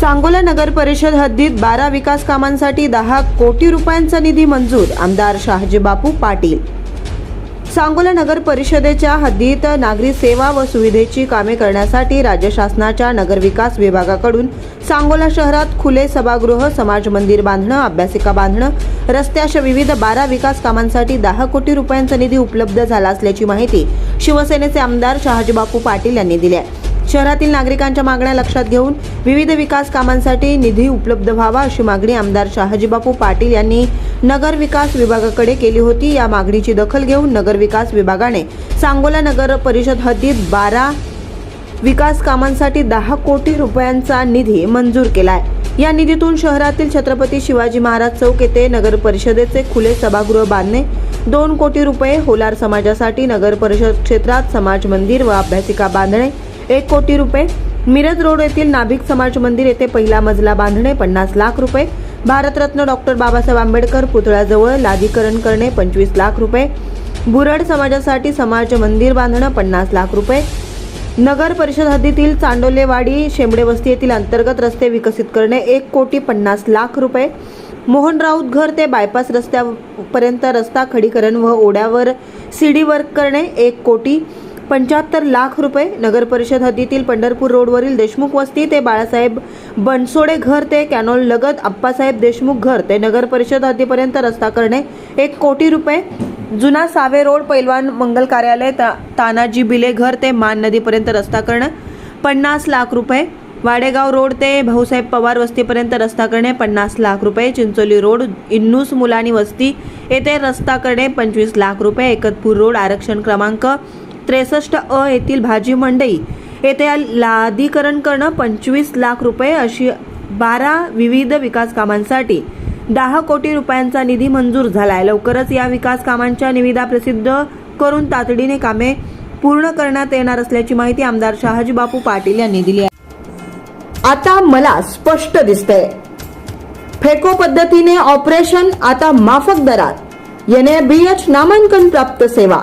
सांगोला नगर परिषद हद्दीत बारा विकास कामांसाठी दहा कोटी रुपयांचा निधी मंजूर आमदार शहाजी बापू पाटील. सांगोला नगर परिषदेच्या हद्दीत नागरी सेवा व सुविधेची कामे करण्यासाठी राज्य शासनाच्या नगर विकास विभागाकडून सांगोला शहरात खुले सभागृह समाज मंदिर बांधणं अभ्यासिका बांधणं रस्ते अशा विविध बारा विकास कामांसाठी दहा कोटी रुपयांचा निधी उपलब्ध झाला असल्याची माहिती शिवसेनेचे आमदार शहाजीबापू पाटील यांनी दिली आहे. शहरातील नागरिकांच्या मागण्या लक्षात घेऊन विविध विकास कामांसाठी निधी उपलब्ध व्हावा अशी मागणी आमदार शहाजीबापू पाटील यांनी नगर विकास विभागाकडे केली होती. या मागणीची दखल घेऊन नगर विकास विभागाने सांगोला नगर परिषद हद्दीत बारा विकास कामांसाठी दहा कोटी रुपयांचा निधी मंजूर केलाय. या निधीतून शहरातील छत्रपती शिवाजी महाराज चौक येथे नगर परिषदेचे खुले सभागृह बांधणे दोन कोटी रुपये होलार समाजासाठी नगर परिषद क्षेत्रात समाज मंदिर व अभ्यासिका बांधणे एक कोटी रुपये. मिरज रोड येथील नाभिक समाज मंदिर येथे पहिला मजला बांधणे पन्नास लाख रुपये. भारतरत्न डॉक्टर बाबासाहेब आंबेडकर पुतळ्याजवळ लादीकरण करणे पंचवीस लाख रुपये. बुरड समाजासाठी समाज मंदिर बांधणं पन्नास लाख रुपये. नगर परिषद हद्दीतील चांडोलेवाडी शेंबडे वस्ती येथील अंतर्गत रस्ते विकसित करणे एक कोटी पन्नास लाख रुपये. मोहन राऊत घर ते बायपास रस्त्यापर्यंत रस्ता खडीकरण व ओढ्यावर सीडी वर्क करणे एक कोटी. पंच्याहत्तर लाख रुपये नगर परिषद हद्दीतील पंढरपूर रोडवरील देशमुख वस्ती ते बाळासाहेब बनसोडे घर ते कॅनॉल लगत आप्पासाहेब देशमुख घर ते नगर परिषद हद्दीपर्यंत रस्ता करणे एक कोटी रुपये. जुना सावे रोड पैलवान मंगल कार्यालय ता तानाजी बिले घर ते मान नदीपर्यंत रस्ता करणं. पन्नास लाख रुपये. वाडेगाव रोड ते भाऊसाहेब पवार वस्तीपर्यंत रस्ता करणे. पन्नास लाख रुपये. चिंचोली रोड इन्नूस मुलानी वस्ती येथे रस्ता करणे. पंचवीस लाख रुपये. एकतपूर रोड आरक्षण क्रमांक त्रेसष्ट अ येथील भाजी मंडई येथे लादीकरण करणं पंचवीस लाख रुपये अशी बारा विविध विकास कामांसाठी दहा कोटी रुपयांचा निधी मंजूर झालाय. लवकरच या विकास कामांच्या निविदा प्रसिद्ध करून तातडीने कामे पूर्ण करण्यात येणार असल्याची माहिती आमदार शहाजी बापू पाटील यांनी दिली आहे. आता मला स्पष्ट दिसतंय. फेको पद्धतीने ऑपरेशन आता माफक दरात. एन नामांकन प्राप्त सेवा.